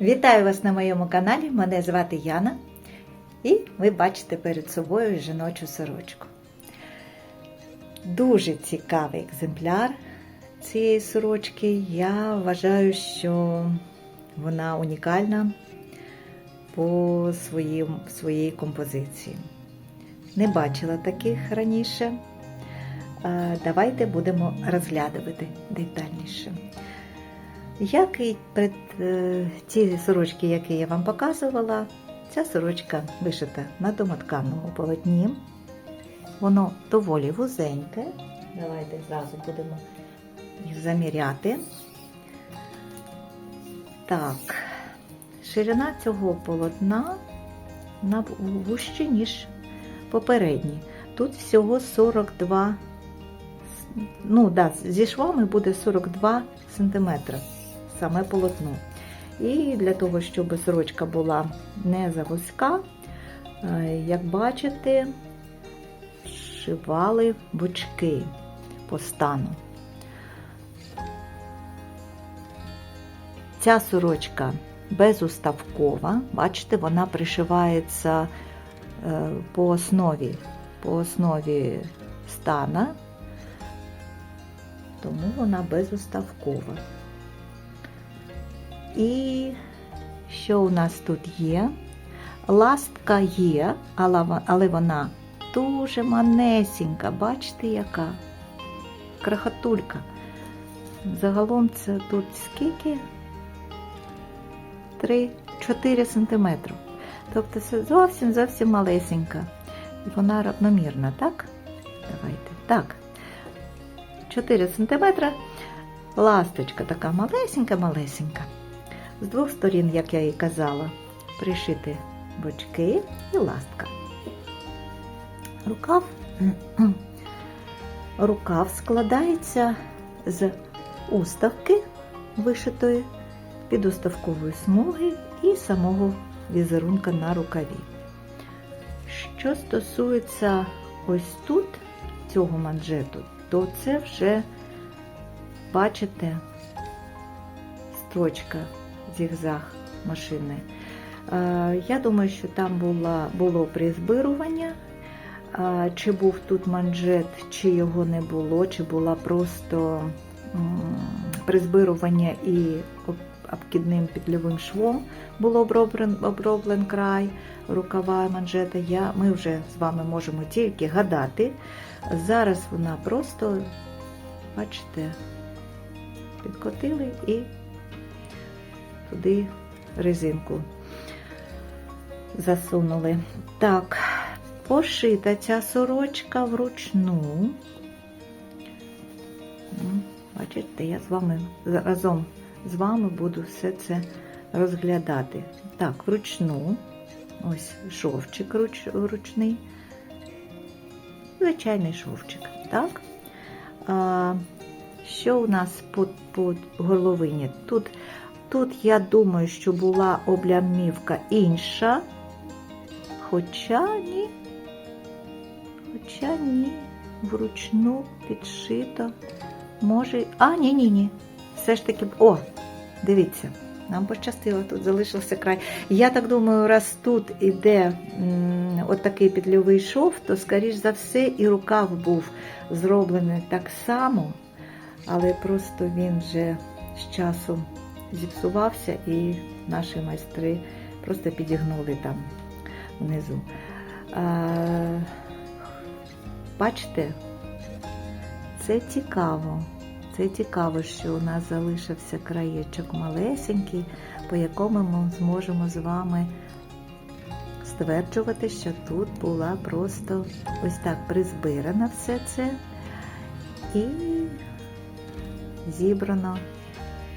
Вітаю вас на моєму каналі. Мене звати Яна. І ви бачите перед собою жіночу сорочку. Дуже цікавий екземпляр цієї сорочки. Я вважаю, що вона унікальна по своїм, своїй композиції. Не бачила таких раніше. Давайте будемо розглядувати детальніше. Як і перед е, ті сорочки, які я вам показувала, ця сорочка вишита на домотканому полотні. Воно доволі вузеньке. Давайте зразу будемо їх заміряти. Так, ширина цього полотна на вужче, ніж попередній. Тут всього 42, ну да, зі швами буде 42 см саме полотно. І для того, щоб сорочка була не завузька, е, як бачите, шивали бочки по стану. Ця сорочка безуставкова, бачите, вона пришивається е, по основі, по основі стана, тому вона безуставкова. І що у нас тут є? Ластка є, але вона дуже манесенька. Бачите, яка крахотулька. Загалом це тут скільки? 3-4 см. Тобто це зовсім зовсім малесенька. Вона равномірна, так? Давайте. Так. 4 см. Ласточка така малесенька-малесенька. З двох сторін, як я і казала, пришити бочки і ластка. Рукав, рукав складається з уставки вишитої підуставкової смуги і самого візерунка на рукаві. Що стосується ось тут цього манжету, то це вже, бачите, строчка зігзаг машини. Е, Я думаю, що там була, було призбирування, Е, чи був тут манжет, чи його не було, чи була просто призбирування і обкидним петльовим швом було оброблен, оброблен край рукава манжета. Я, Ми вже з вами можемо тільки гадати. Зараз вона просто, бачите, підкотили і туди резинку засунули. Так, пошита ця сорочка вручну. Бачите, я з вами разом з вами буду все це розглядати. Так, вручну, ось шовчик руч, ручний, звичайний шовчик. Так? А, Що у нас по, по горловині? Тут Тут, я думаю, що була облямівка інша, хоча ні, хоча ні, вручну підшито. Може. А, ні-ні-ні. Все ж таки. О, дивіться, нам пощастило, тут залишився край. Я так думаю, раз тут іде от такий петльовий шов, то, скоріш за все, і рукав був зроблений так само, але просто він вже з часом зіпсувався і наші майстри просто підігнули там внизу. Бачите, це цікаво. Це цікаво, що у нас залишився краєчок малесенький, по якому ми зможемо з вами стверджувати, що тут була просто ось так призбирана все це і зібрано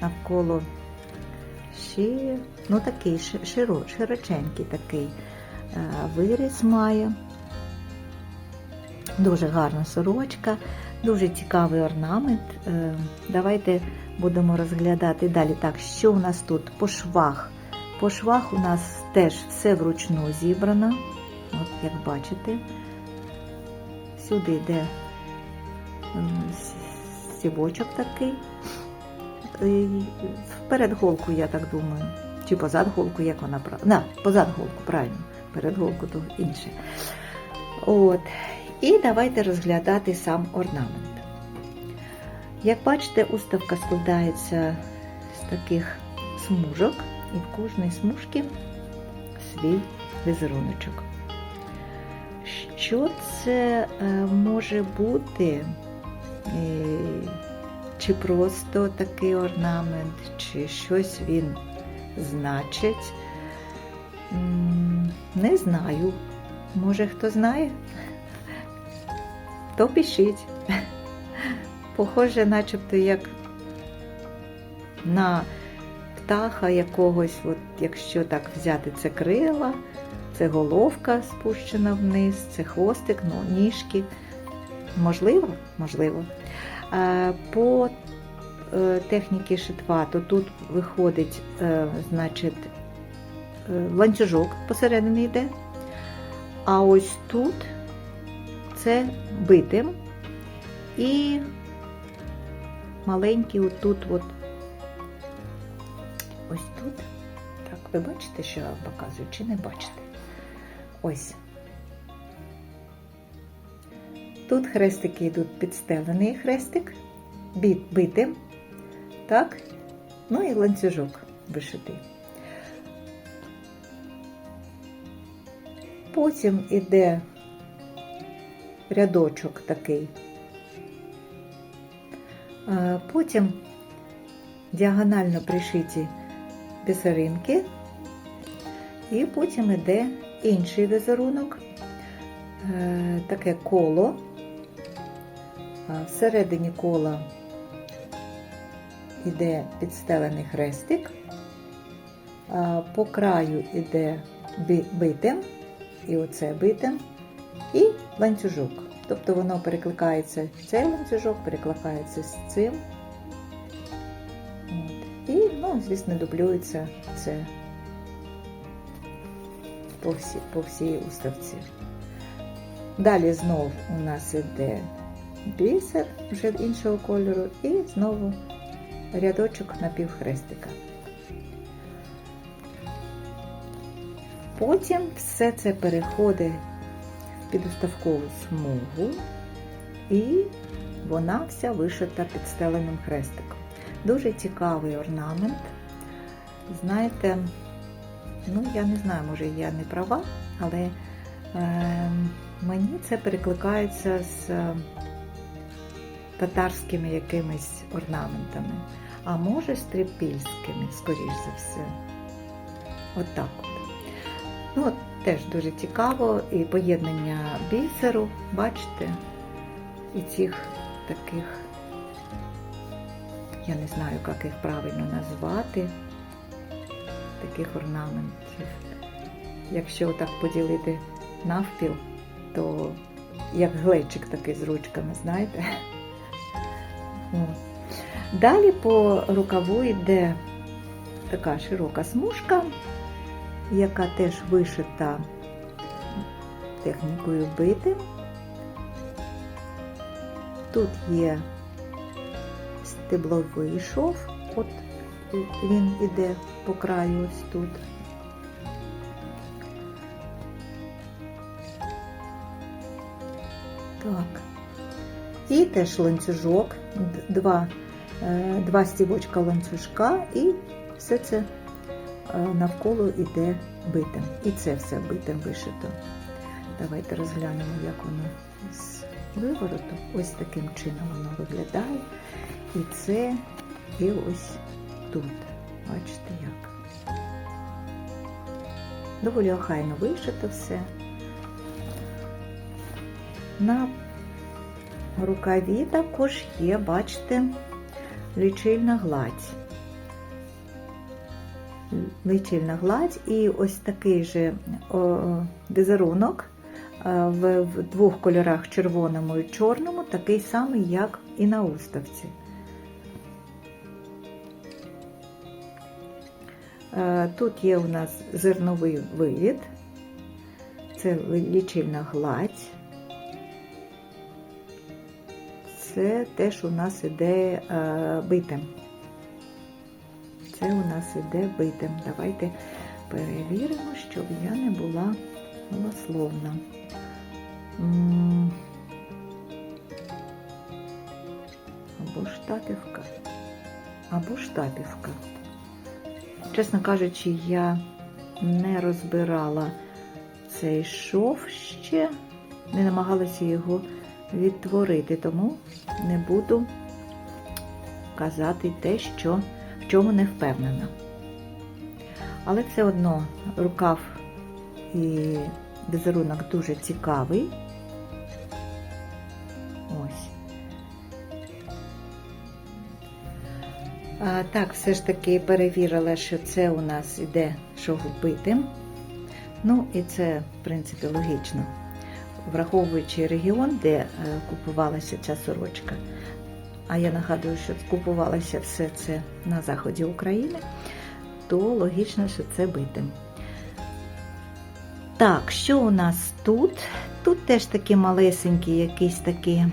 навколо шиї, ну такий широ, широченький такий виріз має. Дуже гарна сорочка, дуже цікавий орнамент. Е, давайте будемо розглядати далі. Так, що у нас тут по швах? По швах у нас теж все вручну зібрано, от як бачите, сюди йде стібочок такий. Вперед голку, я так думаю. Чи позад голку, як вона правильно? Да, позад голку, правильно. Перед голку то інше. От. І давайте розглядати сам орнамент. Як бачите, уставка складається з таких смужок, і в кожній смужці свій візеруночок. Що це е, може бути? Чи просто такий орнамент, чи щось він значить? Не знаю. Може, хто знає? То пишіть. Похоже, начебто як на птаха якогось, от якщо так взяти, це крила, це головка спущена вниз, це хвостик, ну, ніжки. Можливо, можливо. Е, По е, техніці шитва, то тут виходить, е, значить, ланцюжок посередині йде, а ось тут це битим і маленький отут, от, ось тут. Так, ви бачите, що я показую, чи не бачите? Ось. Тут хрестики йдуть підстелений хрестик, бит, битим, так, ну і ланцюжок вишитий. Потім іде рядочок такий. Потім діагонально пришиті бісеринки, і потім іде інший візерунок, е, таке коло. Всередині кола йде підстелений хрестик, по краю йде би- битим, і оце битим, і ланцюжок. Тобто воно перекликається, цей ланцюжок перекликається з цим. І, ну, звісно, дублюється це по, всі, по всій уставці. Далі знов у нас іде бісер вже іншого кольору, і знову рядочок напівхрестика. Потім все це переходить в підуставкову смугу, і вона вся вишита підстеленим хрестиком. Дуже цікавий орнамент. Знаєте, ну я не знаю, може я не права, але е, мені це перекликається з татарськими якимись орнаментами, а може з трипільськими, скоріш за все. От так от. Ну, от теж дуже цікаво і поєднання бісеру, бачите, і цих таких, я не знаю, як їх правильно назвати, таких орнаментів. Якщо так поділити навпіл, то як глечик такий з ручками, знаєте? Далі по рукаву йде така широка смужка, яка теж вишита технікою бити. Тут є стебловий шов, от він іде по краю ось тут. Так. І теж ланцюжок, два, е, два стівочка ланцюжка, і все це е, навколо йде битим. І це все битим вишито. Давайте розглянемо, як воно з вивороту. Ось таким чином воно виглядає. І це, і ось тут. Бачите як. Доволі охайно вишито все. На рукаві також є, бачите, лічильна гладь. Лічильна гладь і ось такий же е, в, двох кольорах червоному і чорному, такий самий, як і на уставці. Тут є у нас зерновий вивід, це лічильна гладь. Це теж у нас іде е, битим. це у нас іде битим. Давайте перевіримо, щоб я не була голословна. Або штапівка. Або штапівка. Чесно кажучи, я не розбирала цей шов ще, не намагалася його відтворити, тому не буду казати те, що в чому не впевнена. Але все одно рукав і візерунок дуже цікавий. А, так, все ж таки перевірила, що це у нас іде шовбитим. Ну, і це, в принципі, логічно. Враховуючи регіон, де е, купувалася ця сорочка. А я нагадую, що купувалося все це на заході України, то логічно, що це битим. Так, що у нас тут? Тут теж такі малесенькі, якісь такі.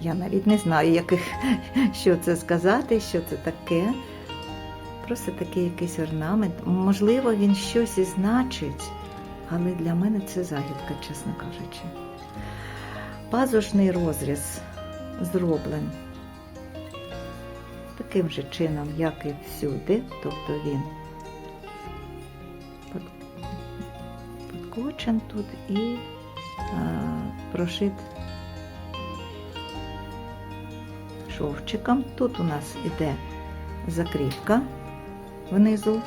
Я навіть не знаю, яких, що це сказати, що це таке. Просто такий якийсь орнамент. Можливо, він щось і значить, але для мене це загідка, чесно кажучи. Пазушний розріз зроблений таким же чином, як і всюди, тобто він подкочен тут і а, прошит шовчиком. Тут у нас іде закріпка внизу.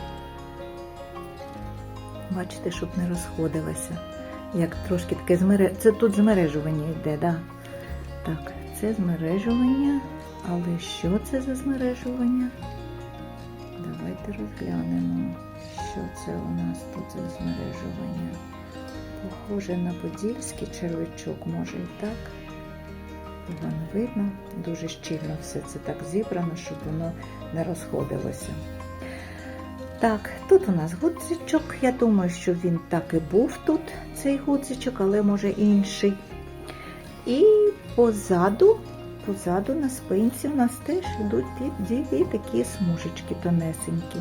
Бачите, щоб не розходилося. Як трошки таке змере... Це тут змережування йде, да? так? Це змережування. Але що це за змережування? Давайте розглянемо, що це у нас тут за змережування. Похоже на подільський червячок, може і так. Погано видно, дуже щільно все це так зібрано, щоб воно не розходилося. Так, тут у нас гудзичок. Я думаю, що він так і був тут, цей гудзичок, але може інший. І позаду позаду на спинці у нас теж йдуть дві, такі смужечки тонесенькі,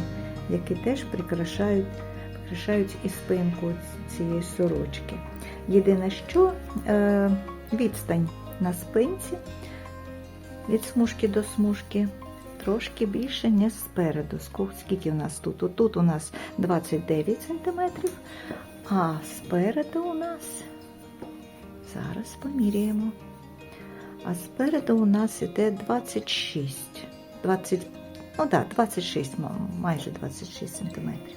які теж прикрашають, прикрашають і спинку цієї сорочки. Єдине, що е, відстань на спинці від смужки до смужки трошки більше, ніж спереду. Скільки у нас тут? Тут у нас 29 см, а спереду у нас зараз поміряємо. А спереду у нас іде 26. 20, ну так, 26, майже 26 сантиметрів.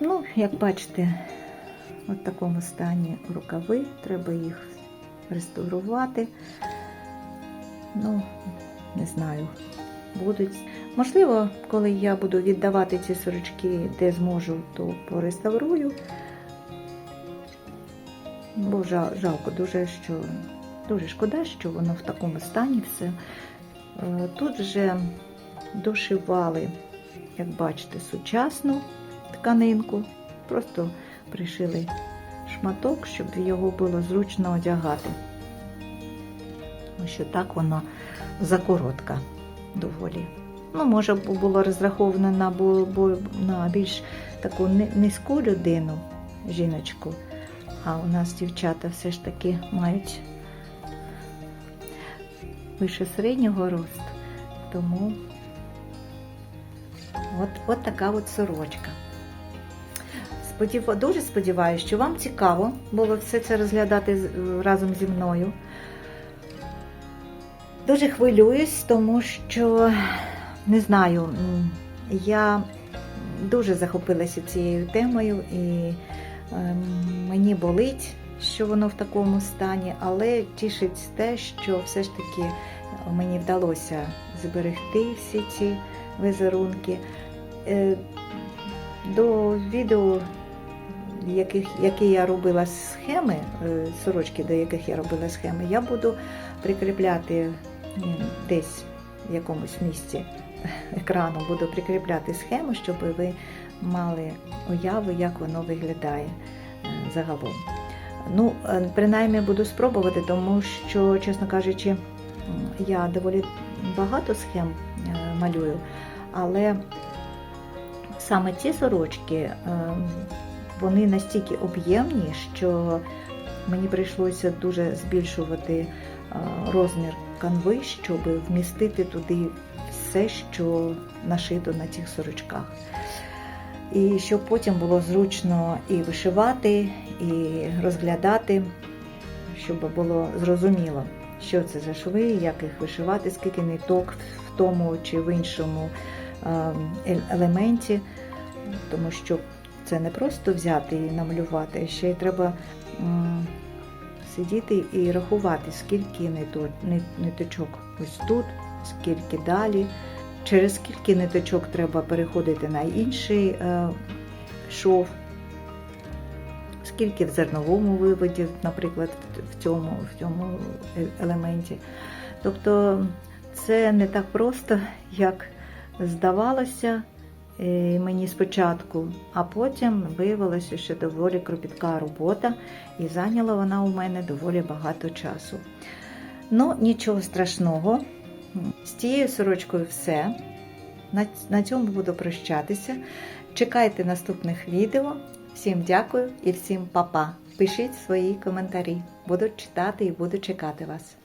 Ну, як бачите, в такому стані рукави, треба їх реставрувати. Ну, не знаю, будуть. Можливо, коли я буду віддавати ці сорочки, де зможу, то пореставрую. Бо жалко дуже, що дуже шкода, що воно в такому стані все. Е, Тут вже дошивали, як бачите, сучасну тканинку, просто пришили шматок, щоб його було зручно одягати. Що так воно закоротка доволі. Ну, може, було розраховано на, на більш таку низьку людину, жіночку. А у нас дівчата все ж таки мають вище середнього росту. Тому от, от така от сорочка. Сподів... Дуже сподіваюся, що вам цікаво було все це розглядати разом зі мною. Дуже хвилююсь, тому що, не знаю, я дуже захопилася цією темою і мені болить, що воно в такому стані, але тішить те, що все ж таки мені вдалося зберегти всі ці візерунки. Е, До відео, яких, які я робила схеми, е, сорочки, до яких я робила схеми, я буду прикріпляти десь в якомусь місці екрану, буду прикріпляти схему, щоб ви мали уяву, як воно виглядає е, загалом. Ну, е, принаймні буду спробувати, тому що, чесно кажучи, я доволі багато схем е, малюю, але саме ці сорочки вони настільки об'ємні, що мені прийшлося дуже збільшувати розмір канви, щоб вмістити туди все, що нашито на цих сорочках. І щоб потім було зручно і вишивати, і розглядати, щоб було зрозуміло, що це за шви, як їх вишивати, скільки ниток в тому чи в іншому е, елементі, тому що це не просто взяти і намалювати, ще й треба сидіти і рахувати, скільки ниточок ось тут, скільки далі, через скільки ниточок треба переходити на інший е, шов, скільки в зерновому виводі, наприклад, в- цьому, в цьому елементі. Тобто це не так просто, як здавалося мені спочатку, а потім виявилося, що доволі кропітка робота, і зайняла вона у мене доволі багато часу. Ну, нічого страшного. З цією сорочкою все. На, на цьому буду прощатися. Чекайте наступних відео. Всім дякую і всім па-па. Пишіть свої коментарі. Буду читати і буду чекати вас.